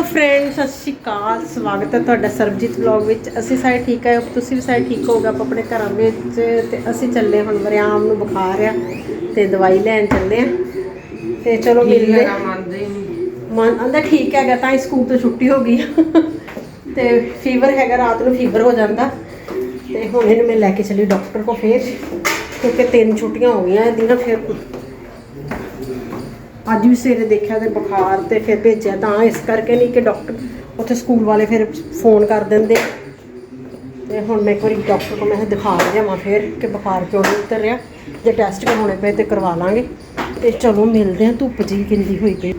Hello friends ਸਤਿ ਸ਼੍ਰੀ ਅਕਾਲ ਸਵਾਗਤ ਹੈ ਤੁਹਾਡਾ ਸਰਬਜੀਤ ਵਲੌਗ ਵਿੱਚ। ਅਸੀਂ ਸਾਰੇ ਠੀਕ ਹੈ ਤੁਸੀਂ ਵੀ ਸਾਰੇ ਠੀਕ ਹੋਗੇ ਆਪਾਂ ਆਪਣੇ ਘਰਾਂ ਵਿੱਚ ਤੇ ਅਸੀਂ ਚੱਲੇ ਹੁਣ ਵਰਿਆਮ ਨੂੰ ਬੁਖਾਰ ਆ ਤੇ ਦਵਾਈ ਲੈਣ ਚੱਲੇ ਆ ਤੇ ਚਲੋ ਮਿਲਦੇ। ਮਨ ਆਂਦਾ ਠੀਕ ਹੈਗਾ ਤਾਂ ਹੀ ਸਕੂਲ ਤੋਂ ਛੁੱਟੀ ਹੋ ਗਈ। ਆ। ਤੇ ਫੀਵਰ ਹੈਗਾ ਰਾਤ ਨੂੰ ਫੀਵਰ ਹੋ ਜਾਂਦਾ। ਤੇ ਹੁਣ ਇਹਨੂੰ ਮੈਂ ਲੈ ਕੇ ਚੱਲੀ ਡਾਕਟਰ ਕੋ ਫੇਰ ਕਿਉਂਕਿ ਤਿੰਨ ਛੁੱਟੀਆਂ ਹੋ ਗਈਆਂ ਇਹਦੀਆਂ ਫਿਰ ਅੱਜ ਵੀ ਸਵੇਰੇ ਦੇਖਿਆ ਤੇ ਬੁਖਾਰ ਤੇ ਫਿਰ ਭੇਜਿਆ, ਤਾਂ ਇਸ ਕਰਕੇ ਨਹੀਂ ਕਿ ਡਾਕਟਰ ਉੱਥੇ ਸਕੂਲ ਵਾਲੇ ਫਿਰ ਫੋਨ ਕਰ ਦਿੰਦੇ। ਤੇ ਹੁਣ ਮੈਂ ਇੱਕ ਵਾਰੀ ਡਾਕਟਰ ਕੋਲ ਮੈਂ ਦਿਖਾ ਜਾਵਾਂ ਫਿਰ ਕਿ ਬੁਖਾਰ ਕਿਉਂ ਨਹੀਂ ਉਤਰ ਰਿਹਾ। ਜੇ ਟੈਸਟ ਕਰਵਾਉਣੇ ਪਏ ਤੇ ਕਰਵਾ ਲਾਂਗੇ। ਤੇ ਚਲੋ ਮਿਲਦੇ ਹਾਂ, ਧੁੱਪ ਜੀ ਕਿੰਦੀ ਹੋਈ ਪਈ।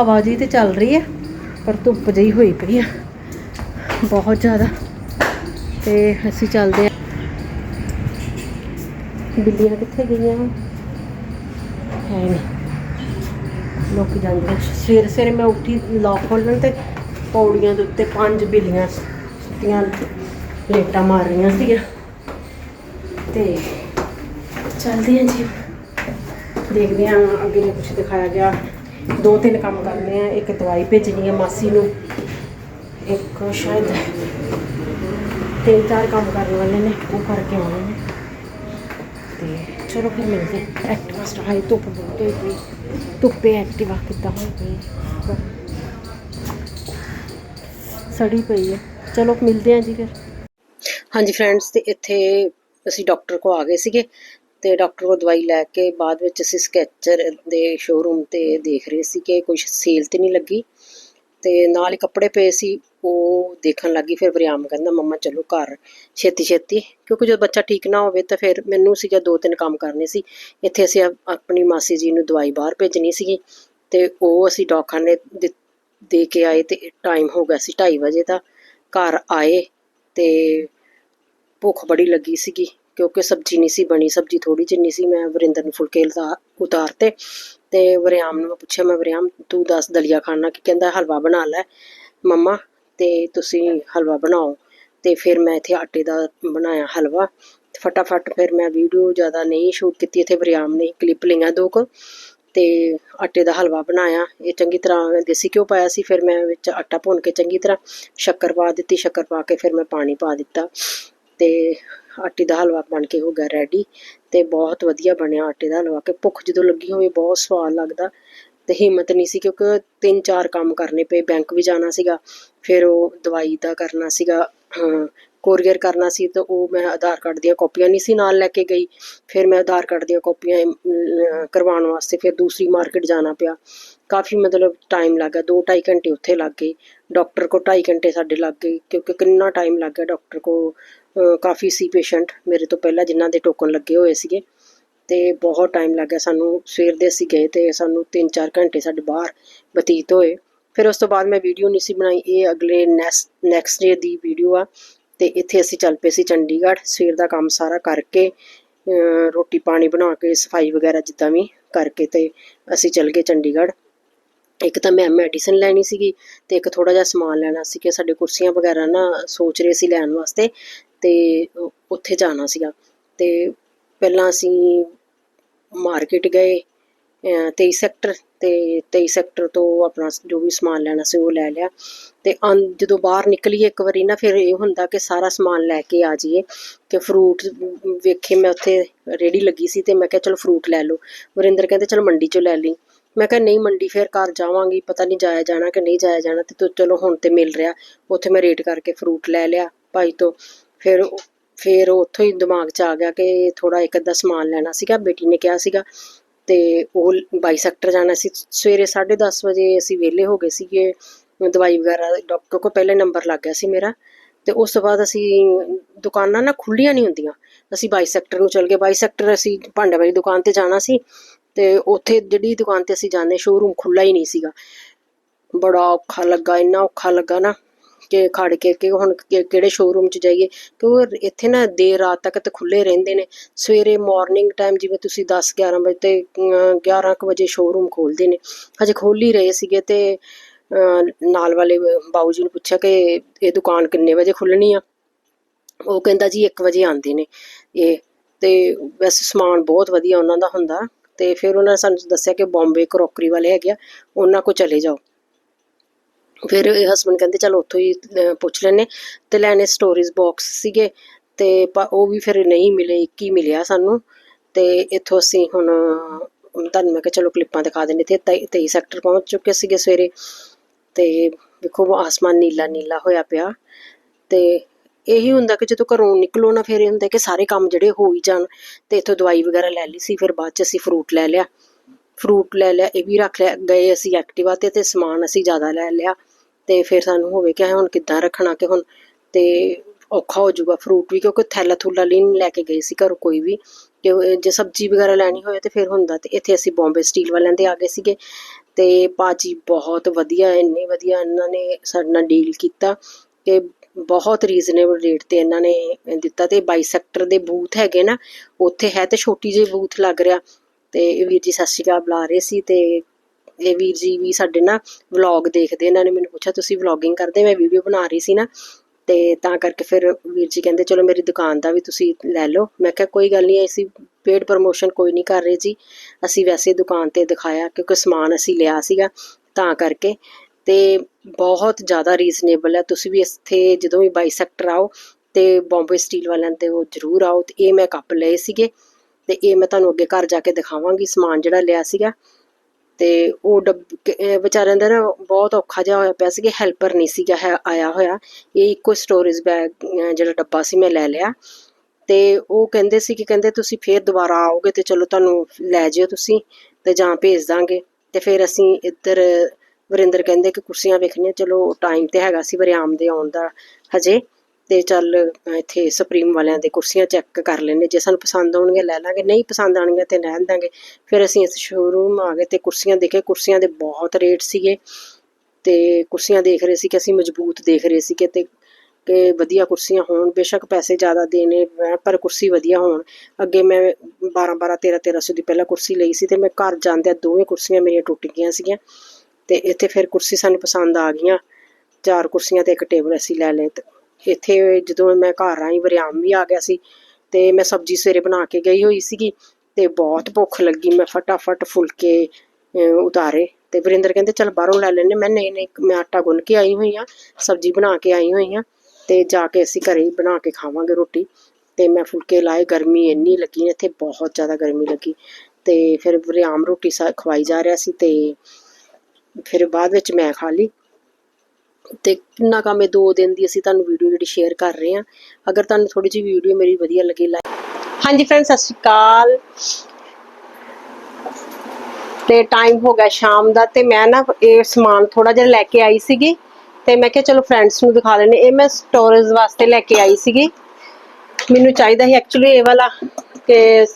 ਹਵਾ ਜੀ ਤੇ ਚੱਲ ਰਹੀ ਹੈ, ਪਰ ਧੁੱਪ ਜਿਹੀ ਹੋਈ ਪਈ ਆ। ਬਹੁਤ ਜ਼ਿਆਦਾ। ਤੇ ਅਸੀਂ ਚੱਲਦੇ ਹਾਂ। ਬਿੱਲੀਆਂ ਕਿੱਥੇ ਗਈਆਂ? ਹੈ ਨਹੀਂ। ਲੋਕ ਜਾਂਦੇ ਆ ਸਵੇਰੇ ਸਵੇਰੇ ਮੈਂ ਉੱਠੀ ਲੌਕ ਖੋਲਣ ਤੇ ਪੌੜੀਆਂ ਦੇ ਉੱਤੇ ਪੰਜ ਬਿੱਲੀਆਂ ਸੁੱਤੀਆਂ ਲੇਟਾਂ ਮਾਰ ਰਹੀਆਂ ਸੀਗੀਆਂ। ਤੇ ਚੱਲਦੇ ਹਾਂ ਜੀ। ਦੇਖਦੇ ਹਾਂ ਅੱਗੇ ਨੇ ਕੁਝ ਦਿਖਾਇਆ ਗਿਆ। ਦੋ ਤਿੰਨ ਕੰਮ ਕਰਨੇ ਆ, ਇੱਕ ਦਵਾਈ ਭੇਜਣੀ ਹੈ ਮਾਸੀ ਨੂੰ, ਇੱਕ ਸ਼ਾਇਦ ਤਿੰਨ ਚਾਰ ਕੰਮ ਕਰਨ ਵਾਲੇ ਨੇ, ਉਹ ਕਰਕੇ ਆਉਣੇ ਨੇ। ਤੇ ਚਲੋ ਫਿਰ ਮਿਲਦੇ ਹਾਂ। ਐਕਟਿਵਾ ਸਟਾਈ ਧੁੱਪ ਬਹੁਤ ਹੋਈ ਪਈ। ਧੁੱਪੇ ਐਕਟਿਵਾ ਕਿੱਦਾਂ ਹੋਈ ਪਈ ਸੜੀ ਪਈ ਹੈ। ਚਲੋ, ਮਿਲਦੇ ਹਾਂ ਜੀ ਫਿਰ। ਹਾਂਜੀ ਫਰੈਂਡਸ ਤੇ ਇੱਥੇ ਅਸੀਂ ਡਾਕਟਰ ਕੋ ਆ ਗਏ ਸੀਗੇ ਤੇ ਡਾਕਟਰ ਕੋ ਦਵਾਈ ਲੈ ਕੇ ਬਾਅਦ ਵਿੱਚ ਅਸੀਂ ਸਕੈਚਰ ਦੇ ਸ਼ੋਰੂਮ ਤੇ ਦੇਖ ਰਹੇ ਸੀ ਕਿ ਕੁਝ ਸੇਲ ਤੇ ਨਹੀਂ ਲੱਗੀ ਤੇ ਨਾਲ ਹੀ ਕੱਪੜੇ ਪਏ ਸੀ। ਉਹ ਦੇਖਣ ਲੱਗੀ ਫਿਰ ਵਰਿਆਮ ਕਹਿੰਦਾ, ਮੰਮਾ, ਚਲੋ ਘਰ ਛੇਤੀ ਛੇਤੀ। ਕਿਉਂਕਿ ਜਦੋਂ ਬੱਚਾ ਠੀਕ ਨਾ ਹੋਵੇ ਤਾਂ ਫਿਰ ਮੈਨੂੰ ਸੀਗਾ ਦੋ ਤਿੰਨ ਕੰਮ ਕਰਨੇ ਸੀ। ਇੱਥੇ ਅਸੀਂ ਆਪਣੀ ਮਾਸੀ ਜੀ ਨੂੰ ਦਵਾਈ ਬਾਹਰ ਭੇਜਣੀ ਸੀਗੀ ਤੇ ਉਹ ਅਸੀਂ ਡਾਕਖਾਨੇ ਦੇ ਕੇ ਆਏ ਤੇ ਟਾਈਮ ਹੋ ਗਿਆ ਸੀ 2:30 ਵਜੇ ਦਾ। ਘਰ ਆਏ ਤੇ ਭੁੱਖ ਬੜੀ ਲੱਗੀ ਸੀਗੀ ਕਿਉਂਕਿ ਸਬਜ਼ੀ ਨਹੀਂ ਸੀ ਬਣੀ, ਸਬਜ਼ੀ ਥੋੜੀ ਜਿੰਨੀ ਸੀ। ਮੈਂ ਵਰਿੰਦਰ ਨੂੰ ਫੁਲਕੇ ਲਦਾ ਉਤਾਰਤੇ ਤੇ ਵਰਿਆਮ ਨੂੰ ਪੁੱਛਿਆ, ਮੈਂ ਵਰਿਆਮ, ਤੂੰ ਦੱਸ ਦਲੀਆ ਖਾਣਾ ਕਿ ਕਹਿੰਦਾ ਹਲਵਾ ਬਣਾ ਲੈ? ਮੰਮਾ ਤੇ ਤੁਸੀਂ ਹਲਵਾ ਬਣਾਓ। ਤੇ ਫਿਰ ਮੈਂ ਇੱਥੇ ਆਟੇ ਦਾ ਬਣਾਇਆ ਹਲਵਾ। ਫਟਾਫਟ ਫਿਰ ਮੈਂ ਵੀਡੀਓ ਜ਼ਿਆਦਾ ਨਹੀਂ ਸ਼ੂਟ ਕੀਤੀ, ਇੱਥੇ ਵਰਿਆਮ ਨੇ ਕਲਿੱਪ ਲਈਆਂ ਦੋ ਕੁ। ਤੇ ਆਟੇ ਦਾ ਹਲਵਾ ਬਣਾਇਆ। ਇਹ ਚੰਗੀ ਤਰ੍ਹਾਂ ਦੇਸੀ ਘਿਓ ਪਾਇਆ ਸੀ, ਫਿਰ ਮੈਂ ਵਿੱਚ ਆਟਾ ਭੁੰਨ ਕੇ ਚੰਗੀ ਤਰ੍ਹਾਂ ਸ਼ੱਕਰ ਪਾ ਦਿੱਤੀ, ਸ਼ੱਕਰ ਪਾ ਕੇ ਫਿਰ ਮੈਂ ਪਾਣੀ ਪਾ ਦਿੱਤਾ। ਤੇ ਆਟੇ ਦਾ ਹਲਵਾ ਬਣ ਕੇ ਹੋ ਗਿਆ ਰੈਡੀ ਤੇ ਬਹੁਤ ਵਧੀਆ ਬਣਿਆ ਆਟੇ ਦਾ ਹਲਵਾ, ਕਿ ਭੁੱਖ ਜਦੋਂ ਲੱਗੀ ਹੋਵੇ ਬਹੁਤ ਸਵਾਦ ਲੱਗਦਾ। ਤੇ ਹਿੰਮਤ ਨਹੀਂ ਸੀ ਕਿਉਂਕਿ ਤਿੰਨ ਚਾਰ ਕੰਮ ਕਰਨੇ ਪਏ ਬੈਂਕ ਵੀ ਜਾਣਾ ਸੀਗਾ, ਫਿਰ ਉਹ ਦਵਾਈ ਦਾ ਕਰਨਾ ਸੀਗਾ ਕੋਰੀਅਰ ਕਰਨਾ ਸੀ ਤਾਂ ਉਹ ਮੈਂ ਆਧਾਰ ਕਾਰਡ ਦੀਆਂ ਕਾਪੀਆਂ ਨਹੀਂ ਸੀ ਨਾਲ ਲੈ ਕੇ ਗਈ, ਫਿਰ ਮੈਂ ਆਧਾਰ ਕਾਰਡ ਦੀਆਂ ਕਾਪੀਆਂ ਕਰਵਾਉਣ ਵਾਸਤੇ ਫਿਰ ਦੂਸਰੀ ਮਾਰਕੀਟ ਜਾਣਾ ਪਿਆ। ਕਾਫੀ ਮਤਲਬ ਟਾਈਮ ਲੱਗ ਗਿਆ 2.5 ਘੰਟੇ ਉੱਥੇ ਲੱਗ ਗਏ ਡਾਕਟਰ ਕੋ 2.5 ਘੰਟੇ ਸਾਡੇ ਲੱਗ ਗਏ, ਕਿਉਂਕਿ ਕਿੰਨਾ ਟਾਈਮ ਲੱਗ ਗਿਆ ਡਾਕਟਰ ਕੋ ਕਾਫੀ ਸੀ ਪੇਸ਼ੈਂਟ ਮੇਰੇ ਤੋਂ ਪਹਿਲਾਂ ਜਿਨ੍ਹਾਂ ਦੇ ਟੋਕਨ ਲੱਗੇ ਹੋਏ ਸੀਗੇ। ਤੇ ਬਹੁਤ ਟਾਈਮ ਲੱਗ ਗਿਆ ਸਾਨੂੰ। ਸਵੇਰ ਦੇ ਅਸੀਂ ਗਏ ਤੇ ਸਾਨੂੰ 3-4 ਘੰਟੇ ਸਾਡੇ ਬਾਹਰ ਬਤੀਤ ਹੋਏ। ਫਿਰ ਉਸ ਤੋਂ ਬਾਅਦ ਮੈਂ ਵੀਡੀਓ ਨਹੀਂ ਸੀ ਬਣਾਈ। ਇਹ ਅਗਲੇ ਨੈਕਸਟ ਡੇ ਦੀ ਵੀਡੀਓ ਆ ਤੇ ਇੱਥੇ ਅਸੀਂ ਚੱਲ ਪਏ ਸੀ ਚੰਡੀਗੜ੍ਹ। ਸਵੇਰ ਦਾ ਕੰਮ ਸਾਰਾ ਕਰਕੇ ਰੋਟੀ ਪਾਣੀ ਬਣਾ ਕੇ, ਸਫ਼ਾਈ ਵਗੈਰਾ ਜਿੱਦਾਂ ਵੀ ਕਰਕੇ ਤੇ ਅਸੀਂ ਚੱਲ ਗਏ ਚੰਡੀਗੜ੍ਹ। ਇੱਕ ਤਾਂ ਮੈਂ ਮੈਡੀਸਨ ਲੈਣੀ ਸੀਗੀ ਤੇ ਇੱਕ ਥੋੜਾ ਜਿਹਾ ਸਮਾਨ ਲੈਣਾ ਸੀ ਕਿ ਸਾਡੇ ਕੁਰਸੀਆਂ ਵਗੈਰਾ ਨਾ ਸੋਚ ਰਹੇ ਸੀ ਲੈਣ ਵਾਸਤੇ ਤੇ ਉੱਥੇ ਜਾਣਾ ਸੀਗਾ। ਤੇ ਪਹਿਲਾਂ ਅਸੀਂ ਮਾਰਕੀਟ ਗਏ 23 ਸੈਕਟਰ ਤੇ 23 ਸੈਕਟਰ ਤੋਂ ਆਪਣਾ ਜੋ ਵੀ ਸਮਾਨ ਲੈਣਾ ਸੀ ਉਹ ਲੈ ਲਿਆ। ਤੇ ਜਦੋਂ ਬਾਹਰ ਨਿਕਲੀਏ ਇੱਕ ਵਾਰੀ ਨਾ, ਫਿਰ ਇਹ ਹੁੰਦਾ ਕਿ ਸਾਰਾ ਸਮਾਨ ਲੈ ਕੇ ਆ ਜਾਈਏ ਕਿ ਫਰੂਟ ਵੇਖੇ ਮੈਂ ਉੱਥੇ ਰੇੜੀ ਲੱਗੀ ਸੀ ਤੇ ਮੈਂ ਕਿਹਾ ਚਲੋ ਫਰੂਟ ਲੈ ਲਓ। ਵਰਿੰਦਰ ਕਹਿੰਦੇ ਚਲ ਮੰਡੀ ਚੋਂ ਲੈ ਲਈ। ਮੈਂ ਕਿਹਾ ਨਹੀਂ ਮੰਡੀ ਫਿਰ ਘਰ ਜਾਵਾਂਗੀ, ਪਤਾ ਨਹੀਂ ਜਾਇਆ ਜਾਣਾ ਕਿ ਨਹੀਂ ਜਾਇਆ ਜਾਣਾ ਤੇ ਤੂੰ ਚਲੋ ਹੁਣ ਤੇ ਮਿਲ ਰਿਹਾ। ਉੱਥੇ ਮੈਂ ਰੇਟ ਕਰਕੇ ਫਰੂਟ ਲੈ ਲਿਆ ਭਾਈ ਤੋਂ। ਫਿਰ ਫਿਰ ਉੱਥੋਂ ਹੀ ਦਿਮਾਗ 'ਚ ਆ ਗਿਆ ਕਿ ਥੋੜਾ ਇੱਕ ਅੱਧਾ ਸਮਾਨ ਲੈਣਾ ਸੀਗਾ, ਬੇਟੀ ਨੇ ਕਿਹਾ ਸੀਗਾ ਤੇ ਉਹ 22 ਸੈਕਟਰ ਜਾਣਾ ਸੀ। ਸਵੇਰੇ 10:30 ਵਜੇ ਅਸੀਂ ਵਿਹਲੇ ਹੋ ਗਏ ਸੀਗੇ, ਦਵਾਈ ਵਗੈਰਾ, ਡਾਕਟਰ ਕੋਲ ਪਹਿਲੇ ਨੰਬਰ ਲੱਗ ਗਿਆ ਸੀ ਮੇਰਾ ਤੇ ਉਸ ਤੋਂ ਬਾਅਦ ਅਸੀਂ ਦੁਕਾਨਾਂ ਨਾ ਖੁੱਲੀਆਂ ਨਹੀਂ ਹੁੰਦੀਆਂ। ਅਸੀਂ 22 ਸੈਕਟਰ ਨੂੰ ਚਲ ਗਏ। 22 ਸੈਕਟਰ ਅਸੀਂ ਭਾਂਡੇ ਵਾਲੀ ਦੁਕਾਨ ਤੇ ਜਾਣਾ ਸੀ ਤੇ ਉੱਥੇ ਜਿਹੜੀ ਦੁਕਾਨ ਤੇ ਅਸੀਂ ਜਾਂਦੇ ਸ਼ੋਰੂਮ ਖੁੱਲਾ ਹੀ ਨਹੀਂ ਸੀਗਾ। ਬੜਾ ਔਖਾ ਲੱਗਾ, ਇੰਨਾ ਔਖਾ ਲੱਗਾ ਨਾ। ਕਿ ਖੜ ਕੇ ਕਿ ਹੁਣ ਕਿ- ਕਿਹੜੇ ਸ਼ੋਰੂਮ 'ਚ ਜਾਈਏ ਕਿਉਂਕਿ ਇੱਥੇ ਨਾ ਦੇਰ ਰਾਤ ਤੱਕ ਤੇ ਖੁੱਲੇ ਰਹਿੰਦੇ ਨੇ। ਸਵੇਰੇ ਮਾਰਨਿੰਗ ਟਾਈਮ ਜਿਵੇਂ ਤੁਸੀਂ 10 11 ਵਜੇ ਤੇ ਅਮ, 11 ਕੁ ਵਜੇ ਸ਼ੋਰੂਮ ਖੋਲਦੇ ਨੇ। ਹਜੇ ਖੋਲ ਹੀ ਰਹੇ ਸੀਗੇ ਤੇ ਅਮ, ਨਾਲ ਵਾਲੇ ਬਾਊ ਜੀ ਨੂੰ ਪੁੱਛਿਆ ਕਿ ਇਹ ਦੁਕਾਨ ਕਿੰਨੇ ਵਜੇ ਖੁੱਲਣੀ ਆ? ਉਹ ਕਹਿੰਦਾ ਜੀ 1 ਵਜੇ ਆਉਂਦੇ ਨੇ ਇਹ। ਤੇ ਵੈਸੇ ਸਮਾਨ ਬਹੁਤ ਵਧੀਆ ਉਹਨਾਂ ਦਾ ਹੁੰਦਾ। ਤੇ ਫਿਰ ਉਹਨਾਂ ਨੇ ਸਾਨੂੰ ਦੱਸਿਆ ਕਿ ਬੰਬੇ ਕਰੋਕਰੀ ਵਾਲੇ ਹੈਗੇ ਆ ਉਹਨਾਂ ਕੋਲ ਚਲੇ ਜਾਓ। ਫਿਰ ਇਹ ਹਸਬੰਡ ਕਹਿੰਦੇ, ਚਲ ਉੱਥੋਂ ਹੀ ਪੁੱਛ ਲੈਨੇ ਤੇ ਲੈਣੇ ਸਟੋਰੇਜ ਬਾਕਸ ਸੀਗੇ ਤੇ ਉਹ ਵੀ ਫਿਰ ਨਹੀਂ ਮਿਲੇ, ਇੱਕ ਹੀ ਮਿਲਿਆ ਸਾਨੂੰ। ਤੇ ਇੱਥੋਂ ਅਸੀਂ ਹੁਣ ਤੁਹਾਨੂੰ ਮੈਂ ਕਿਹਾ, ਚਲੋ ਕਲਿੱਪਾਂ ਦਿਖਾ ਦਿੰਦੇ ਤੇ 23 ਸੈਕਟਰ ਪਹੁੰਚ ਚੁੱਕੇ ਸੀਗੇ ਸਵੇਰੇ। ਤੇ ਵੇਖੋ ਆਸਮਾਨ ਨੀਲਾ ਨੀਲਾ ਹੋਇਆ ਪਿਆ। ਤੇ ਇਹੀ ਹੁੰਦਾ ਕਿ ਜਦੋਂ ਘਰੋਂ ਨਿਕਲੋ ਨਾ, ਫਿਰ ਇਹ ਹੁੰਦਾ ਕਿ ਸਾਰੇ ਕੰਮ ਜਿਹੜੇ ਹੋ ਹੀ ਜਾਣ। ਤੇ ਇੱਥੋਂ ਦਵਾਈ ਵਗੈਰਾ ਲੈ ਲਈ ਸੀ, ਫਿਰ ਬਾਅਦ ਚ ਅਸੀਂ ਫਰੂਟ ਲੈ ਲਿਆ। ਫਰੂਟ ਲੈ ਲਿਆ, ਇਹ ਵੀ ਰੱਖ ਲਿਆ। ਗਏ ਅਸੀਂ ਐਕਟਿਵਾ ਤੇ ਤੇ ਸਮਾਨ ਅਸੀਂ ਜ਼ਿਆਦਾ ਲੈ ਲਿਆ। ਤੇ ਫਿਰ ਸਾਨੂੰ ਹੋਵੇ ਕਿ ਹੁਣ ਕਿੱਦਾਂ ਰੱਖਣਾ ਕਿ ਹੁਣ ਤੇ ਔਖਾ ਹੋ ਜਾਊਗਾ ਫਰੂਟ ਵੀ, ਕਿਉਂਕਿ ਥੈਲਾ ਥੁੱਲਾ ਲਈ ਲੈ ਕੇ ਗਏ ਸੀ ਘਰੋਂ ਕੋਈ ਵੀ ਕਿ ਉਹ ਜੇ ਸਬਜ਼ੀ ਵਗੈਰਾ ਲੈਣੀ ਹੋਏ ਤੇ ਫਿਰ ਹੁੰਦਾ ਤੇ ਇੱਥੇ ਅਸੀਂ ਬੰਬੇ ਸਟੀਲ ਵਾਲਿਆਂ ਦੇ ਆ ਗਏ ਸੀਗੇ, ਤੇ ਪਾਜੀ ਬਹੁਤ ਵਧੀਆ, ਇੰਨੇ ਵਧੀਆ ਇਹਨਾਂ ਨੇ ਸਾਡੇ ਨਾਲ ਡੀਲ ਕੀਤਾ ਕਿ ਬਹੁਤ ਰੀਜ਼ਨੇਬਲ ਰੇਟ ਤੇ ਇਹਨਾਂ ਨੇ ਦਿੱਤਾ ਤੇ 22 ਸੈਕਟਰ ਦੇ ਬੂਥ ਹੈਗੇ ਨਾ, ਉੱਥੇ ਹੈ ਤੇ ਛੋਟੀ ਜਿਹੀ ਬੂਥ ਲੱਗ ਰਿਹਾ, ਤੇ ਵੀਰ ਜੀ ਸਤਿ ਸ਼੍ਰੀ ਅਕਾਲ ਬੁਲਾ ਰਹੇ ਸੀ ਤੇ ਇਹ ਵੀਰ ਜੀ ਵੀ ਸਾਡੇ ਨਾ ਵਲੌਗ ਦੇਖਦੇ ਇਹਨਾਂ ਨੇ ਮੈਨੂੰ ਪੁੱਛਿਆ, ਤੁਸੀਂ ਵਲੌਗਿੰਗ ਕਰਦੇ? ਮੈਂ ਵੀਡੀਓ ਬਣਾ ਰਹੀ ਸੀ ਨਾ। ਤੇ ਤਾਂ ਕਰਕੇ ਫਿਰ ਵੀਰ ਜੀ ਕਹਿੰਦੇ, ਚਲੋ ਮੇਰੀ ਦੁਕਾਨ ਦਾ ਵੀ ਤੁਸੀਂ ਲੈ ਲਓ। ਮੈਂ ਕਿਹਾ, ਕੋਈ ਗੱਲ ਨਹੀਂ ਅਸੀਂ ਪੇਡ ਪ੍ਰਮੋਸ਼ਨ ਕੋਈ ਨਹੀਂ ਕਰ ਰਹੇ ਜੀ। ਅਸੀਂ ਵੈਸੇ ਦੁਕਾਨ ਤੇ ਦਿਖਾਇਆ, ਕਿਉਂਕਿ ਸਮਾਨ ਅਸੀਂ ਲਿਆ ਸੀਗਾ, ਤਾਂ ਕਰਕੇ। ਤੇ ਬਹੁਤ ਜ਼ਿਆਦਾ ਰੀਜ਼ਨੇਬਲ ਹੈ ਤੁਸੀਂ ਵੀ ਇੱਥੇ ਜਦੋਂ ਵੀ ਬਾਈ ਸੈਕਟਰ ਆਓ ਤੇ ਬੰਬੇ ਸਟੀਲ ਵਾਲਿਆਂ ਤੇ ਉਹ ਜ਼ਰੂਰ ਆਓ। ਤੇ ਇਹ ਮੈਂ ਕੱਪ ਲਏ ਸੀਗੇ। ਤੇ ਇਹ ਮੈਂ ਤੁਹਾਨੂੰ ਅੱਗੇ ਘਰ ਜਾ ਕੇ ਦਿਖਾਵਾਂਗੀ ਸਮਾਨ ਜਿਹੜਾ ਲਿਆ ਸੀਗਾ। ਤੇ ਉਹ ਡੱਬ ਵਿਚਾਰਿਆਂ ਦਾ ਨਾ ਬਹੁਤ ਔਖਾ ਜਿਹਾ ਹੋਇਆ ਪਿਆ ਸੀ ਕਿ ਹੈਲਪਰ ਨਹੀਂ ਸੀਗਾ ਹੈ, ਆਇਆ ਹੋਇਆ। ਇਹ ਇੱਕੋ ਸਟੋਰੇਜ ਬੈਗ ਜਿਹੜਾ ਡੱਬਾ ਸੀ ਮੈਂ ਲੈ ਲਿਆ। ਤੇ ਉਹ ਕਹਿੰਦੇ ਸੀ ਕਿ ਕਹਿੰਦੇ ਤੁਸੀਂ ਫੇਰ ਦੁਬਾਰਾ ਆਓਗੇ ਤੇ ਚਲੋ ਤੁਹਾਨੂੰ ਲੈ ਜਿਓ ਤੁਸੀਂ ਤੇ ਜਾਂ ਭੇਜ ਦਾਂਗੇ। ਤੇ ਫਿਰ ਅਸੀਂ ਇੱਧਰ ਵਰਿੰਦਰ ਕਹਿੰਦੇ ਕਿ ਕੁਰਸੀਆਂ ਵੇਖਣੀਆਂ, ਚਲੋ ਟਾਈਮ ਤੇ ਹੈਗਾ ਸੀ ਵਰਿਆਮ ਦੇ ਆਉਣ ਦਾ ਹਜੇ। ਤੇ ਚੱਲ, ਅਹ, ਇੱਥੇ ਸੁਪਰੀਮ ਵਾਲਿਆਂ ਦੇ ਕੁਰਸੀਆਂ ਚੈੱਕ ਕਰ ਲੈਨੇ ਜੇ ਸਾਨੂੰ ਪਸੰਦ ਆਉਣਗੀਆਂ ਲੈ ਲਾਂਗੇ, ਨਹੀਂ ਪਸੰਦ ਆਉਣਗੀਆਂ ਤੇ ਰਹਿਣ ਦਾਂਗੇ। ਫਿਰ ਅਸੀਂ ਇਸ ਸ਼ੋਰੂਮ ਆ ਗਏ ਤੇ ਕੁਰਸੀਆਂ ਦੇਖੇ, ਕੁਰਸੀਆਂ ਦੇ ਬਹੁਤ ਰੇਟ ਸੀਗੇ ਤੇ ਕੁਰਸੀਆਂ ਦੇਖ ਰਹੇ ਸੀ ਕਿ ਅਸੀਂ ਮਜ਼ਬੂਤ ਦੇਖ ਰਹੇ ਸੀ ਕਿ ਤੇ ਕਿ ਵਧੀਆ ਕੁਰਸੀਆਂ ਹੋਣ, ਬੇਸ਼ੱਕ ਪੈਸੇ ਜ਼ਿਆਦਾ ਦੇਣੇ ਪਰ ਕੁਰਸੀ ਵਧੀਆ ਹੋਣ। ਅੱਗੇ ਮੈਂ 12 12 13 1300 ਦੀ ਪਹਿਲਾਂ ਕੁਰਸੀ ਲਈ ਸੀ ਤੇ ਮੈਂ ਘਰ ਜਾਂਦਿਆਂ ਦੋਵੇਂ ਕੁਰਸੀਆਂ ਮੇਰੀਆਂ ਟੁੱਟ ਗਈਆਂ ਸੀਗੀਆਂ ਤੇ ਇੱਥੇ ਫਿਰ ਕੁਰਸੀ ਸਾਨੂੰ ਪਸੰਦ ਆ ਗਈਆਂ। ਚਾਰ ਕੁਰਸੀਆਂ ਤੇ ਇੱਕ ਟੇਬਲ ਅਸੀਂ ਲੈ ਲਏ ਇੱਥੇ ਜਦੋਂ ਮੈਂ ਘਰ ਆਈ ਵਰਿਆਮ ਵੀ ਆ ਗਿਆ ਸੀ ਤੇ ਮੈਂ ਸਬਜ਼ੀ ਸਵੇਰੇ ਬਣਾ ਕੇ ਗਈ ਹੋਈ ਸੀਗੀ ਤੇ ਬਹੁਤ ਭੁੱਖ ਲੱਗੀ। ਮੈਂ ਫਟਾਫਟ ਫੁਲਕੇ ਉਤਾਰੇ ਤੇ ਵਰਿੰਦਰ ਕਹਿੰਦੇ, ਚਲ ਬਾਹਰੋਂ ਲੈ ਲੈਨੇ ਮੈਂ ਨਹੀਂ ਨਹੀਂ, ਮੈਂ ਆਟਾ ਗੁੰਨ ਕੇ ਆਈ ਹੋਈ ਆ ਸਬਜ਼ੀ ਬਣਾ ਕੇ ਆਈ ਹੋਈ ਆ ਤੇ ਜਾ ਕੇ ਅਸੀਂ ਘਰੇ ਬਣਾ ਕੇ ਖਾਵਾਂਗੇ ਰੋਟੀ। ਤੇ ਮੈਂ ਫੁਲਕੇ ਲਾਏ, ਗਰਮੀ ਇੰਨੀ ਲੱਗੀ, ਇੱਥੇ ਬਹੁਤ ਜ਼ਿਆਦਾ ਗਰਮੀ ਲੱਗੀ ਤੇ ਫਿਰ ਵਰਿਆਮ ਰੋਟੀ ਸਾ- ਖਵਾਈ ਜਾ ਰਿਹਾ ਸੀ ਤੇ ਫਿਰ ਬਾਅਦ ਵਿੱਚ ਮੈਂ ਖਾ ਲਈ। ਤੇ ਕਿੰਨਾ ਕੰਮ ਇਹ ਦੋ ਦਿਨ ਦੀ ਅਸੀਂ ਤੁਹਾਨੂੰ ਵੀਡੀਓ ਜਿਹੜੀ ਸ਼ੇਅਰ ਕਰ ਰਹੇ ਹਾਂ। ਅਗਰ ਤੁਹਾਨੂੰ ਥੋੜੀ ਜਿਹੀ ਵੀਡੀਓ ਮੇਰੀ ਵਧੀਆ ਲੱਗੇ ਲਾਈਕ ਹਾਂਜੀ ਫਰੈਂਡ ਸਤਿ ਸ਼੍ਰੀ ਅਕਾਲ। ਤੇ ਟਾਈਮ ਹੋ ਗਿਆ ਸ਼ਾਮ ਦਾ ਤੇ ਮੈਂ ਨਾ ਇਹ ਸਮਾਨ ਥੋੜਾ ਜਿਹਾ ਲੈ ਕੇ ਆਈ ਸੀਗੀ। ਤੇ ਮੈਂ ਕਿਹਾ ਚਲੋ ਫਰੈਂਡਸ ਨੂੰ ਦਿਖਾ ਲੈਣੇ ਇਹ ਮੈਂ ਸਟੋਰੇਜ ਵਾਸਤੇ ਲੈ ਕੇ ਆਈ ਸੀਗੀ। ਮੈਨੂੰ ਚਾਹੀਦਾ ਸੀ ਐਕਚੁਅਲੀ ਇਹ ਵਾਲਾ ਕਿ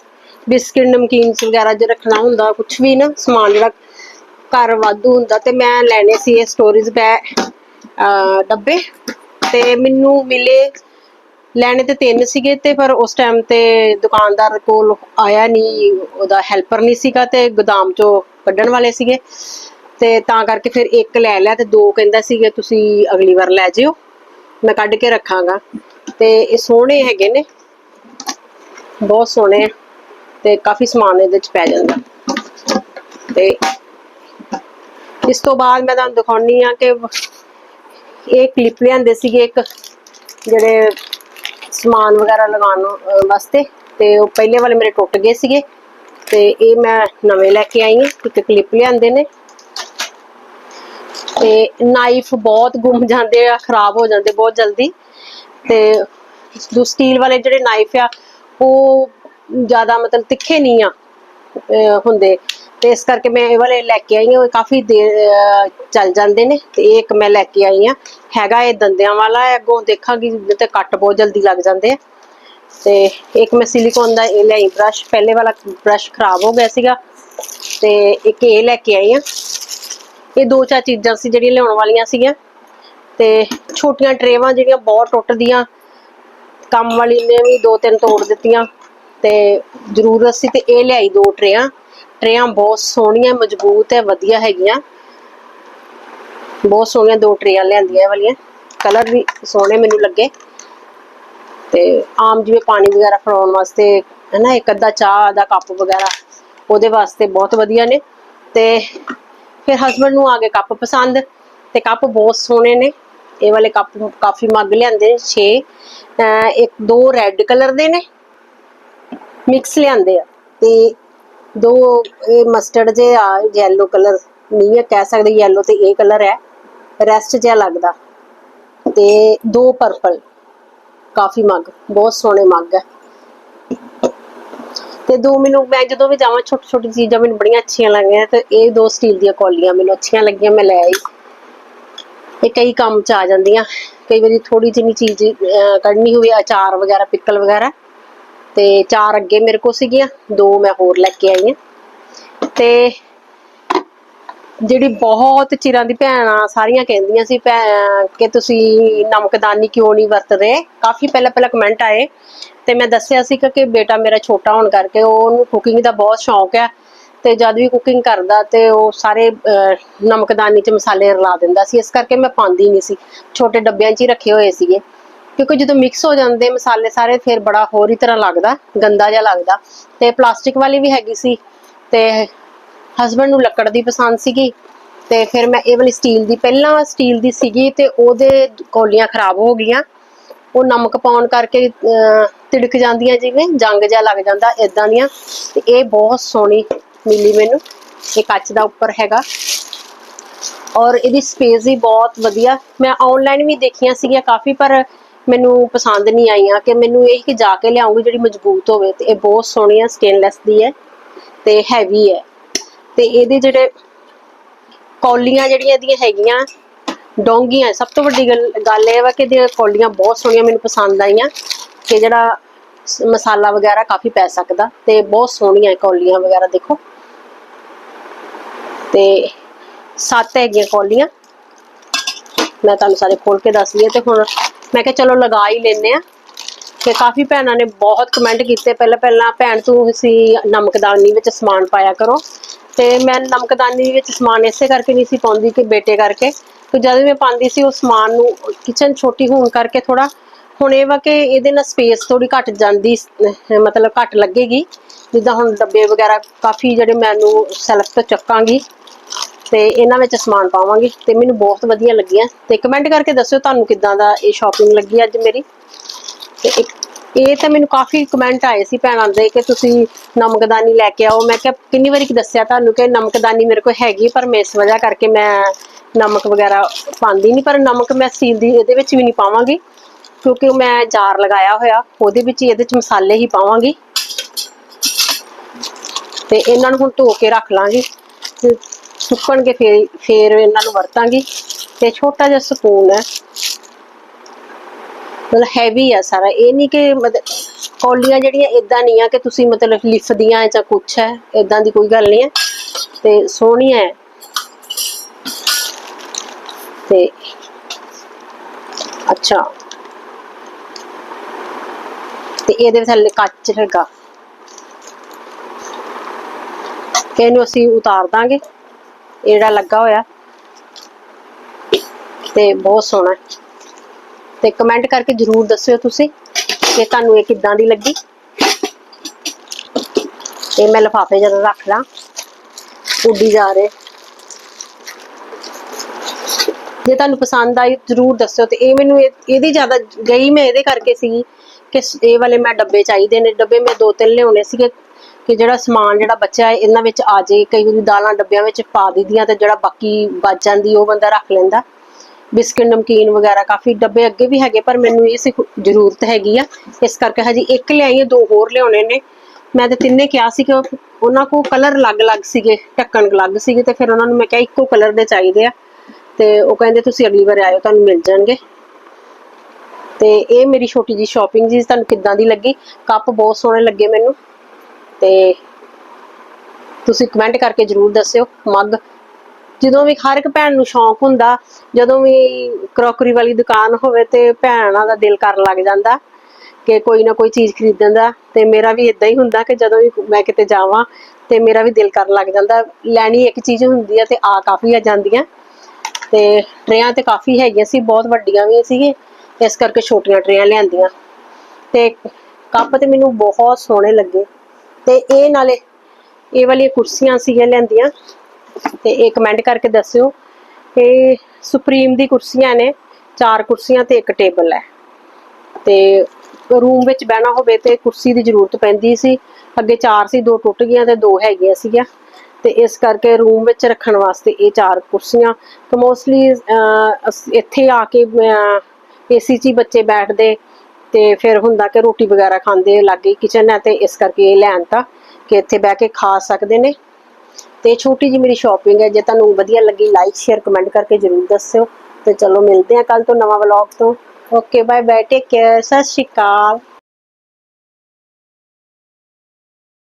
ਬਿਸਕਿਟ ਨਮਕੀਨਸ ਵਗੈਰਾ ਜੇ ਰੱਖਣਾ ਹੁੰਦਾ ਕੁਝ ਵੀ ਨਾ ਸਮਾਨ ਜਿਹੜਾ ਘਰ ਵਾਧੂ ਹੁੰਦਾ ਤੇ ਮੈਂ ਲੈਣੇ ਸੀ ਇਹ ਸਟੋਰੇਜ ਬੈ ਡੱਬੇ। ਤੇ ਮੈਨੂੰ ਮਿਲੇ, ਲੈਣੇ ਤੇ ਤਿੰਨ ਸੀਗੇ ਤੇ ਪਰ ਉਸ ਟਾਈਮ ਤੇ ਦੁਕਾਨਦਾਰ ਕੋਲ ਆਇਆ ਨਹੀਂ, ਉਹਦਾ ਹੈਲਪਰ ਨਹੀਂ ਸੀਗਾ ਤੇ ਗੋਦਾਮ ਚੋਂ ਕੱਢਣ ਵਾਲੇ ਸੀਗੇ। ਤੇ ਤਾਂ ਕਰਕੇ ਫਿਰ ਇੱਕ ਲੈ ਲਿਆ ਤੇ ਦੋ ਕਹਿੰਦਾ ਸੀਗੇ, ਤੁਸੀਂ ਅਗਲੀ ਵਾਰ ਲੈ ਜਿਓ, ਮੈਂ ਕੱਢ ਕੇ ਰੱਖਾਂਗਾ। ਤੇ ਇਹ ਸੋਹਣੇ ਹੈਗੇ ਨੇ। ਬਹੁਤ ਸੋਹਣੇ ਆ ਤੇ ਕਾਫੀ ਸਮਾਨ ਇਹਦੇ ਚ ਪੈ ਜਾਂਦਾ। ਤੇ ਇਸ ਤੋਂ ਬਾਅਦ ਮੈਂ ਤੁਹਾਨੂੰ ਦਿਖਾਉਣੀ ਆ ਕਿ ਇਹ ਕਲਿੱਪ ਲਿਆਂਦੇ ਸੀਗੇ ਇੱਕ ਜਿਹੜੇ ਸਮਾਨ ਵਗੈਰਾ ਲਗਾਉਣ ਵਾਸਤੇ। ਤੇ ਉਹ ਪਹਿਲੇ ਵਾਲੇ ਮੇਰੇ ਟੁੱਟ ਗਏ ਸੀਗੇ। ਤੇ ਇਹ ਮੈਂ ਨਵੇਂ ਲੈ ਕੇ ਆਈ ਹਾਂ। ਇੱਕ ਕਲਿੱਪ ਲਿਆਂਦੇ ਨੇ। ਤੇ ਨਾਈਫ ਬਹੁਤ ਗੁੰਮ ਜਾਂਦੇ ਆ, ਖਰਾਬ ਹੋ ਜਾਂਦੇ ਬਹੁਤ ਜਲਦੀ। ਤੇ ਜੋ ਸਟੀਲ ਵਾਲੇ ਜਿਹੜੇ ਨਾਈਫ ਆ, ਉਹ ਜ਼ਿਆਦਾ ਮਤਲਬ ਤਿੱਖੇ ਨਹੀਂ ਆ ਹੁੰਦੇ। ਤੇ ਇਸ ਕਰਕੇ ਮੈਂ ਇਹ ਵਾਲੇ ਲੈ ਕੇ ਆਈ ਹਾਂ, ਉਹ ਕਾਫੀ ਦੇਰ ਚੱਲ ਜਾਂਦੇ ਨੇ ਤੇ ਇਹ ਇੱਕ ਮੈਂ ਲੈ ਕੇ ਆਈ ਹਾਂ। ਹੈਗਾ ਇਹ ਦੰਦਿਆਂ ਵਾਲਾ ਹੈ ਅੱਗੋਂ ਦੇਖਾਂਗੀ ਤੇ ਕੱਟ ਬਹੁਤ ਜਲਦੀ ਲੱਗ ਜਾਂਦੇ ਆ। ਤੇ ਇੱਕ ਮੈਂ ਸਿਲੀਕੋਨ ਦਾ ਇਹ ਲਈ ਬ੍ਰਸ਼ ਪਹਿਲੇ ਵਾਲਾ ਬ੍ਰਸ਼ ਖਰਾਬ ਹੋ ਗਿਆ ਸੀਗਾ। ਤੇ ਇੱਕ ਇਹ ਲੈ ਕੇ ਆਈ ਹਾਂ। ਇਹ ਦੋ ਚਾਰ ਚੀਜ਼ਾਂ ਸੀ ਜਿਹੜੀਆਂ ਲਿਆਉਣ ਵਾਲੀਆਂ ਸੀਗੀਆਂ। ਤੇ ਛੋਟੀਆਂ ਟਰੇਵਾਂ ਜਿਹੜੀਆਂ ਬਹੁਤ ਟੁੱਟਦੀਆਂ ਕੰਮ ਵਾਲੀ ਨੇ ਵੀ ਦੋ ਤਿੰਨ ਤੋੜ ਦਿੱਤੀਆਂ। ਤੇ ਜ਼ਰੂਰਤ ਸੀ ਤੇ ਇਹ ਲਿਆਈ ਦੋ ਟਰੇਆਂ। ਟਰੇਆਂ ਬਹੁਤ ਸੋਹਣੀਆਂ, ਮਜ਼ਬੂਤ ਹੈ, ਵਧੀਆ ਹੈਗੀਆਂ। ਬਹੁਤ ਸੋਹਣੀਆਂ ਦੋ ਟਰੇਆਂ ਲਿਆਂਦੀਆਂ ਇਹ ਵਾਲੀਆਂ। ਕਲਰ ਵੀ ਸੋਹਣੇ ਮੈਨੂੰ ਲੱਗੇ। ਤੇ ਆਮ ਜਿਵੇਂ ਪਾਣੀ ਵਗੈਰਾ ਫੜਾਉਣ ਵਾਸਤੇ ਹੈ ਨਾ ਇੱਕ ਅੱਧਾ ਚਾਹ ਦਾ ਕੱਪ ਵਗੈਰਾ, ਉਹਦੇ ਵਾਸਤੇ ਬਹੁਤ ਵਧੀਆ ਨੇ। ਤੇ ਫਿਰ ਹਸਬੰਡ ਨੂੰ ਆ ਗਏ ਕੱਪ ਪਸੰਦ। ਤੇ ਕੱਪ ਬਹੁਤ ਸੋਹਣੇ ਨੇ। ਇਹ ਵਾਲੇ ਕੱਪ ਕਾਫੀ ਮੱਗ ਲਿਆਂਦੇ 6 ਇੱਕ ਦੋ ਰੈੱਡ ਕਲਰ ਦੇ ਨੇ। ਮਿਕਸ ਲਿਆਂਦੇ ਆ। ਤੇ ਦੋ, ਇਹ ਮਸਟਰਡ ਜੇ ਆ ਯੈਲੋ ਕਲਰ ਨਹੀਂ ਹੈ, ਕਹਿ ਸਕਦੇ ਯੈਲੋ ਤੇ ਇਹ ਕਲਰ ਹੈ ਰੈਸਟ ਜਿਹਾ ਲੱਗਦਾ। ਤੇ ਦੋ ਪਰਪਲ ਕਾਫੀ ਮੱਗ ਬਹੁਤ ਸੋਹਣੇ ਮੱਗ ਹੈ। ਤੇ ਦੋ ਮੈਨੂੰ, ਮੈਂ ਜਦੋਂ ਵੀ ਜਾਵਾਂ ਛੋਟੀ ਛੋਟੀ ਚੀਜ਼ਾਂ ਮੈਨੂੰ ਬੜੀਆਂ ਅੱਛੀਆਂ ਲੱਗਦੀਆਂ ਤੇ ਇਹ ਦੋ ਸਟੀਲ ਦੀਆਂ ਕੌਲੀਆਂ ਮੈਨੂੰ ਅੱਛੀਆਂ ਲੱਗੀਆਂ, ਮੈਂ ਲੈ ਆਈ। ਇਹ ਕਈ ਕੰਮ ਚ ਆ ਜਾਂਦੀਆਂ, ਕਈ ਵਾਰੀ ਥੋੜੀ ਜਿਹੀ ਚੀਜ਼ ਕੱਢਣੀ ਹੋਵੇ, ਅਚਾਰ ਵਗੈਰਾ ਪਿੱਕਲ ਵਗੈਰਾ ਤੇ ਚਾਰ ਅੱਗੇ ਮੇਰੇ ਕੋਲ ਸੀਗੀਆਂ ਦੋ ਮੈਂ ਹੋਰ ਲੈ ਕੇ ਆਈ ਹਾਂ ਤੇ ਜਿਹੜੀ ਬਹੁਤ ਚਿਰਾਂ ਦੀ ਭੈਣਾਂ ਸਾਰੀਆਂ ਕਹਿੰਦੀਆਂ ਸੀ ਕਿ ਤੁਸੀਂ ਨਮਕਦਾਨੀ ਕਿਉਂ ਨਹੀਂ ਵਰਤਦੇ ਕਾਫੀ ਪਹਿਲਾਂ ਪਹਿਲਾਂ ਕਮੈਂਟ ਆਏ। ਤੇ ਮੈਂ ਦੱਸਿਆ ਸੀ ਕਿ ਬੇਟਾ ਮੇਰਾ ਛੋਟਾ ਹੋਣ ਕਰਕੇ ਉਹਨੂੰ ਕੁਕਿੰਗ ਦਾ ਬਹੁਤ ਸ਼ੌਂਕ ਹੈ। ਤੇ ਜਦ ਵੀ ਕੁਕਿੰਗ ਕਰਦਾ ਤੇ ਉਹ ਸਾਰੇ ਅਹ, ਨਮਕਦਾਨੀ ਚ ਮਸਾਲੇ ਰਲਾ ਦਿੰਦਾ ਸੀ। ਇਸ ਕਰਕੇ ਮੈਂ ਪਾਉਂਦੀ ਨਹੀਂ ਸੀ। ਛੋਟੇ ਡੱਬਿਆਂ 'ਚ ਹੀ ਰੱਖੇ ਹੋਏ ਸੀਗੇ। ਕਿਉਂਕਿ ਜਦੋਂ ਮਿਕਸ ਹੋ ਜਾਂਦੇ ਮਸਾਲੇ ਸਾਰੇ, ਫਿਰ ਬੜਾ ਹੋਰ ਹੀ ਤਰ੍ਹਾਂ ਲੱਗਦਾ, ਗੰਦਾ ਜਿਹਾ ਲੱਗਦਾ। ਤੇ ਪਲਾਸਟਿਕ ਵਾਲੀ ਵੀ ਹੈਗੀ ਸੀ, ਤੇ ਹਸਬੰਡ ਨੂੰ ਲੱਕੜ ਦੀ ਪਸੰਦ ਸੀਗੀ। ਤੇ ਫਿਰ ਮੈਂ ਇਹ ਵਾਲੀ ਸਟੀਲ ਦੀ, ਪਹਿਲਾਂ ਸਟੀਲ ਦੀ ਸੀਗੀ ਤੇ ਉਹਦੇ ਕੌਲੀਆਂ ਖਰਾਬ ਹੋ ਗਈਆਂ। ਉਹ ਨਮਕ ਪਾਉਣ ਕਰਕੇ ਤਿੜਕ ਜਾਂਦੀਆਂ ਜਿਵੇਂ, ਜੰਗ ਜਿਹਾ ਲੱਗ ਜਾਂਦਾ ਇਦਾਂ ਦੀਆਂ। ਤੇ ਇਹ ਬਹੁਤ ਸੋਹਣੀ ਮਿਲੀ ਮੈਨੂੰ, ਇਹ ਕੱਚ ਦਾ ਉੱਪਰ ਹੈਗਾ। ਔਰ ਇਹਦੀ ਸਪੇਸ ਵੀ ਬਹੁਤ ਵਧੀਆ। ਮੈਂ ਆਨਲਾਈਨ ਵੀ ਦੇਖੀਆਂ ਸੀਗੀਆਂ ਕਾਫੀ, ਪਰ ਮੈਨੂੰ ਪਸੰਦ ਨਹੀਂ ਆਈਆਂ ਕਿ ਮੈਨੂੰ ਇਹ ਕਿ ਜਾ ਕੇ ਲਿਆਉਂਗੀ ਜਿਹੜੀ ਮਜ਼ਬੂਤ ਹੋਵੇ ਤੇ ਇਹ ਬਹੁਤ ਸੋਹਣੀ ਹੈ ਸਟੇਨਲੈਸ ਦੀ ਹੈ ਤੇ ਹੈਵੀ ਹੈ। ਤੇ ਇਹਦੇ ਜਿਹੜੇ ਕੌਲੀਆਂ ਜਿਹੜੀਆਂ ਇਹਦੀਆਂ ਹੈਗੀਆਂ, ਡੋਂਗੀਆਂ, ਸਭ ਤੋਂ ਵੱਡੀ ਗੱਲ ਇਹ ਵਾ ਕਿ ਇਹਦੀਆਂ ਕੌਲੀਆਂ ਬਹੁਤ ਸੋਹਣੀਆਂ ਮੈਨੂੰ ਪਸੰਦ ਆਈਆਂ ਕਿ ਜਿਹੜਾ ਮਸਾਲਾ ਵਗੈਰਾ ਕਾਫੀ ਪੈ ਸਕਦਾ ਤੇ ਬਹੁਤ ਸੋਹਣੀਆਂ ਕੌਲੀਆਂ ਵਗੈਰਾ ਦੇਖੋ। ਤੇ ਸੱਤ ਹੈਗੀਆਂ ਕੌਲੀਆਂ। ਮੈਂ ਤੁਹਾਨੂੰ ਸਾਰੇ ਖੋਲ ਕੇ ਦੱਸ ਲਈਏ ਤੇ ਹੁਣ ਮੈਂ ਕਿਹਾ ਚਲੋ ਲਗਾ ਹੀ ਲੈਨੇ ਆ ਤੇ ਕਾਫੀ ਭੈਣਾਂ ਨੇ ਬਹੁਤ ਕਮੈਂਟ ਕੀਤੇ। ਪਹਿਲਾਂ ਪਹਿਲਾਂ ਭੈਣ ਤੂੰ ਸੀ ਨਮਕਦਾਨੀ ਵਿੱਚ ਸਮਾਨ ਪਾਇਆ ਕਰੋ। ਤੇ ਮੈਂ ਨਮਕਦਾਨੀ ਵਿੱਚ ਸਮਾਨ ਇਸੇ ਕਰਕੇ ਨਹੀਂ ਸੀ ਪਾਉਂਦੀ ਕਿ ਬੇਟੇ ਕਰਕੇ। ਤੇ ਜਦ ਮੈਂ ਪਾਉਂਦੀ ਸੀ, ਉਹ ਸਮਾਨ ਨੂੰ ਕਿਚਨ ਛੋਟੀ ਹੋਣ ਕਰਕੇ ਥੋੜਾ ਹੁਣ ਇਹ ਵਾ ਕਿ ਇਹਦੇ ਨਾਲ ਸਪੇਸ ਥੋੜੀ ਘਟ ਜਾਂਦੀ ਮਤਲਬ ਘੱਟ ਲੱਗੇਗੀ। ਜਿੱਦਾਂ ਹੁਣ ਡੱਬੇ ਵਗੈਰਾ ਕਾਫੀ ਜਿਹੜੇ ਮੈਨੂੰ ਸੈਲਫ ਤੋਂ ਚੱਕਾਂਗੀ। ਤੇ ਇਹਨਾਂ ਵਿੱਚ ਸਮਾਨ ਪਾਵਾਂਗੀ ਤੇ ਮੈਨੂੰ ਬਹੁਤ ਵਧੀਆ ਲੱਗੀਆਂ। ਤੇ ਕਮੈਂਟ ਕਰਕੇ ਦੱਸਿਓ ਤੁਹਾਨੂੰ ਕਿੱਦਾਂ ਦਾ ਇਹ ਸ਼ਾਪਿੰਗ ਲੱਗੀ ਅੱਜ ਮੇਰੀ। ਤੇ ਇੱਕ, ਇਹ ਤਾਂ ਮੈਨੂੰ ਕਾਫੀ ਕਮੈਂਟ ਆਏ ਸੀ ਭੈਣਾਂ ਦੇ ਕਿ ਤੁਸੀਂ ਨਮਕਦਾਨੀ ਲੈ ਕੇ ਆਓ। ਮੈਂ ਕਿਹਾ ਕਿੰਨੀ ਵਾਰੀ ਦੱਸਿਆ ਤੁਹਾਨੂੰ ਕਿ ਨਮਕਦਾਨੀ ਮੇਰੇ ਕੋਲ ਹੈਗੀ, ਪਰ ਮੈਂ ਇਸ ਵਜ੍ਹਾ ਕਰਕੇ ਮੈਂ ਨਮਕ ਵਗੈਰਾ ਪਾਉਂਦੀ ਨਹੀਂ, ਪਰ ਨਮਕ ਮੈਂ ਸਟੀਲ ਦੀ ਇਹਦੇ ਵਿੱਚ ਵੀ ਨਹੀਂ ਪਾਵਾਂਗੀ, ਕਿਉਂਕਿ ਮੈਂ ਜਾਰ ਲਗਾਇਆ ਹੋਇਆ, ਉਹਦੇ ਵਿੱਚ ਹੀ ਇਹਦੇ ਵਿੱਚ ਮਸਾਲੇ ਹੀ ਪਾਵਾਂਗੀ। ਤੇ ਇਹਨਾਂ ਨੂੰ ਹੁਣ ਧੋ ਕੇ ਰੱਖ ਲਾਂਗੀ। ਤੇ ਸੁੱਕਣਗੇ ਫੇਰ ਫੇਰ ਇਹਨਾਂ ਨੂੰ ਵਰਤਾਂਗੀ। ਤੇ ਛੋਟਾ ਜਿਹਾ ਸਪੂਨ ਹੈ। ਮਤਲਬ ਹੈਵੀ ਆ ਸਾਰਾ। ਇਹ ਨਹੀਂ ਕਿ ਮਤਲਬ ਕੌਲੀਆਂ ਜਿਹੜੀਆਂ ਇਦਾਂ ਨਹੀਂ ਆ ਕਿ ਤੁਸੀਂ ਮਤਲਬ ਲਿਫਦੀਆਂ ਹੈ ਜਾਂ ਕੁਛ ਹੈ ਇਦਾਂ ਦੀ ਕੋਈ ਗੱਲ ਨਹੀਂ ਹੈ। ਤੇ ਸੋਹਣੀਆਂ ਹੈ। ਤੇ ਅੱਛਾ। ਤੇ ਇਹਦੇ ਥੱਲੇ ਕੱਚ ਹੈਗਾ। ਇਹਨੂੰ ਅਸੀਂ ਉਤਾਰ ਦਾਂਗੇ। ਇਹ ਜਿਹੜਾ ਲੱਗਾ ਹੋਇਆ। ਤੇ ਬਹੁਤ ਸੋਹਣਾ। ਤੇ ਕਮੈਂਟ ਕਰਕੇ ਜਰੂਰ ਦੱਸਿਓ ਤੁਸੀਂ ਕਿ ਤੁਹਾਨੂੰ ਇਹ ਕਿੱਦਾਂ ਦੀ ਲੱਗੀ। ਇਹ ਮੈਂ ਲਿਫਾਫੇ ਜਦੋਂ ਰੱਖ ਲਾਂ, ਉੱਡੀ ਜਾ ਰਹੇ। ਜੇ ਤੁਹਾਨੂੰ ਪਸੰਦ ਆਈ ਜਰੂਰ ਦੱਸਿਓ ਤੇ ਇਹ ਮੈਨੂੰ ਇਹ- ਇਹਦੀ ਜ਼ਿਆਦਾ ਗਈ ਮੈਂ ਇਹਦੇ ਕਰਕੇ ਸੀ ਕਿ ਇਹ ਵਾਲੇ ਮੈਂ ਡੱਬੇ ਚਾਹੀਦੇ ਨੇ। ਡੱਬੇ ਮੈਂ ਦੋ ਤਿੰਨ ਲਿਆਉਣੇ ਸੀਗੇ। ਕਿ ਜਿਹੜਾ ਸਮਾਨ ਜਿਹੜਾ ਬਚਿਆ ਹੈ, ਇਹਨਾਂ ਵਿੱਚ ਆ ਜੇ ਕਈ ਵਾਰੀ ਦਾਲਾਂ ਡੱਬਿਆਂ ਵਿੱਚ ਪਾ ਦਿੰਦੀਆਂ ਤੇ ਜਿਹੜਾ ਬਾਕੀ ਬਚ ਜਾਂਦੀ, ਉਹ ਬੰਦਾ ਰੱਖ ਲੈਂਦਾ। ਬਿਸਕਿਟ, ਨਮਕੀਨ ਵਗੈਰਾ ਕਾਫੀ ਡੱਬੇ ਅੱਗੇ ਵੀ ਹੈਗੇ, ਪਰ ਮੈਨੂੰ ਇਸ ਜ਼ਰੂਰਤ ਹੈਗੀ ਆ। ਇਸ ਕਰਕੇ ਹਜੇ ਇੱਕ ਲਿਆਈ ਦੋ ਹੋਰ ਲਿਆਉਣੇ ਨੇ। ਮੈਂ ਤੇ ਤਿੰਨੇ ਕਿਹਾ ਸੀ ਕਿ ਉਹਨਾਂ ਕੋ ਕਲਰ ਅਲੱਗ-ਅਲੱਗ ਸੀਗੇ, ਢੱਕਣ ਅਲੱਗ ਸੀਗੇ ਤੇ ਫਿਰ ਉਹਨਾਂ ਨੂੰ ਮੈਂ ਕਿਹਾ ਇੱਕੋ ਕਲਰ ਦੇ ਚਾਹੀਦੇ ਆ। ਤੇ ਉਹ ਕਹਿੰਦੇ ਤੁਸੀਂ ਅਗਲੀ ਵਾਰ ਆਇਓ, ਤੁਹਾਨੂੰ ਮਿਲ ਜਾਣਗੇ। ਤੇ ਇਹ ਮੇਰੀ ਛੋਟੀ ਜੀ ਸ਼ਾਪਿੰਗ ਜੀ, ਤੁਹਾਨੂੰ ਕਿੱਦਾਂ ਦੀ ਲੱਗੀ? ਕੱਪ ਬਹੁਤ ਸੋਹਣੇ ਲੱਗੇ ਮੈਨੂੰ। ਤੇ ਤੁਸੀਂ ਕਮੈਂਟ ਕਰਕੇ ਜਰੂਰ ਦੱਸਿਓ ਮੱਗ ਜਦੋਂ ਵੀ ਹਰ ਇੱਕ ਭੈਣ ਨੂੰ ਸ਼ੌਂਕ ਹੁੰਦਾ, ਜਦੋਂ ਵੀ ਕਰੋਕਰੀ ਵਾਲੀ ਦੁਕਾਨ ਹੋਵੇ ਤੇ ਭੈਣਾਂ ਦਾ ਦਿਲ ਕਰਨ ਲੱਗ ਜਾਂਦਾ ਕਿ ਕੋਈ ਨਾ ਕੋਈ ਚੀਜ਼ ਖਰੀਦਣ ਦਾ, ਤੇ ਮੇਰਾ ਵੀ ਇਦਾਂ ਹੀ ਹੁੰਦਾ ਕਿ ਜਦੋਂ ਵੀ ਮੈਂ ਕਿਤੇ ਜਾਵਾਂ ਤੇ ਮੇਰਾ ਵੀ ਦਿਲ ਕਰਨ ਲੱਗ ਜਾਂਦਾ। ਲੈਣੀ ਇੱਕ ਚੀਜ਼ ਹੁੰਦੀ ਆ ਤੇ ਆ ਕਾਫੀ ਆ ਜਾਂਦੀਆਂ। ਤੇ ਟਰੇਆਂ ਤੇ ਕਾਫੀ ਹੈਗੀਆਂ ਸੀ, ਬਹੁਤ ਵੱਡੀਆਂ ਵੀ ਸੀਗੇ ਇਸ ਕਰਕੇ ਛੋਟੀਆਂ ਟਰੇਆਂ ਲਿਆਂਦੀਆਂ। ਤੇ ਕੱਪ ਤੇ ਮੈਨੂੰ ਬਹੁਤ ਸੋਹਣੇ ਲੱਗੇ। ਤੇ ਇਹ ਨਾਲੇ ਇਹ ਵਾਲੀਆਂ ਕੁਰਸੀਆਂ ਸੀਗੀਆਂ ਲਿਆਂਦੀਆਂ ਤੇ ਇਹ ਕਮੈਂਟ ਕਰਕੇ ਦੱਸਿਓ, ਇਹ ਸੁਪਰੀਮ ਦੀ ਕੁਰਸੀਆਂ ਨੇ, ਚਾਰ ਕੁਰਸੀਆਂ ਤੇ ਇੱਕ ਟੇਬਲ ਹੈ। ਤੇ ਰੂਮ ਵਿੱਚ ਬਹਿਣਾ ਹੋਵੇ ਤੇ ਕੁਰਸੀ ਦੀ ਜ਼ਰੂਰਤ ਪੈਂਦੀ ਸੀ। ਅੱਗੇ ਚਾਰ ਸੀ, ਦੋ ਟੁੱਟ ਗਈਆਂ ਤੇ ਦੋ ਹੈਗੀਆਂ ਸੀਗੀਆਂ। ਤੇ ਇਸ ਕਰਕੇ ਰੂਮ ਵਿੱਚ ਰੱਖਣ ਵਾਸਤੇ ਇਹ ਚਾਰ ਕੁਰਸੀਆਂ। ਤੇ ਮੋਸਟਲੀ ਇੱਥੇ ਆ ਕੇ ਏਸੀ 'ਚ ਹੀ ਬੱਚੇ ਬੈਠਦੇ। ਤੇ ਫਿਰ ਹੁੰਦਾ ਕਿ ਰੋਟੀ ਵਗੈਰਾ ਖਾਂਦੇ ਲਾਗੇ ਕਿਚਨ ਹੈ ਤੇ ਇਸ ਕਰਕੇ ਇਹ ਲੈਣ ਤਾਂ ਕਿ ਇੱਥੇ ਬਹਿ ਕੇ ਖਾ ਸਕਦੇ ਨੇ। ਤੇ ਛੋਟੀ ਜੀ ਮੇਰੀ ਸ਼ਾਪਿੰਗ ਹੈ, ਜੇ ਤੁਹਾਨੂੰ ਵਧੀਆ ਲੱਗੀ ਲਾਈਕ ਸ਼ੇਅਰ ਕਮੈਂਟ ਕਰਕੇ ਜਰੂਰ ਦੱਸਿਓ। ਤੇ ਚਲੋ ਮਿਲਦੇ ਆ ਕੱਲ ਤੋਂ ਨਵਾਂ ਵਲੌਗ ਤੋਂ। Okay bye bye take care Sat Sri Akal.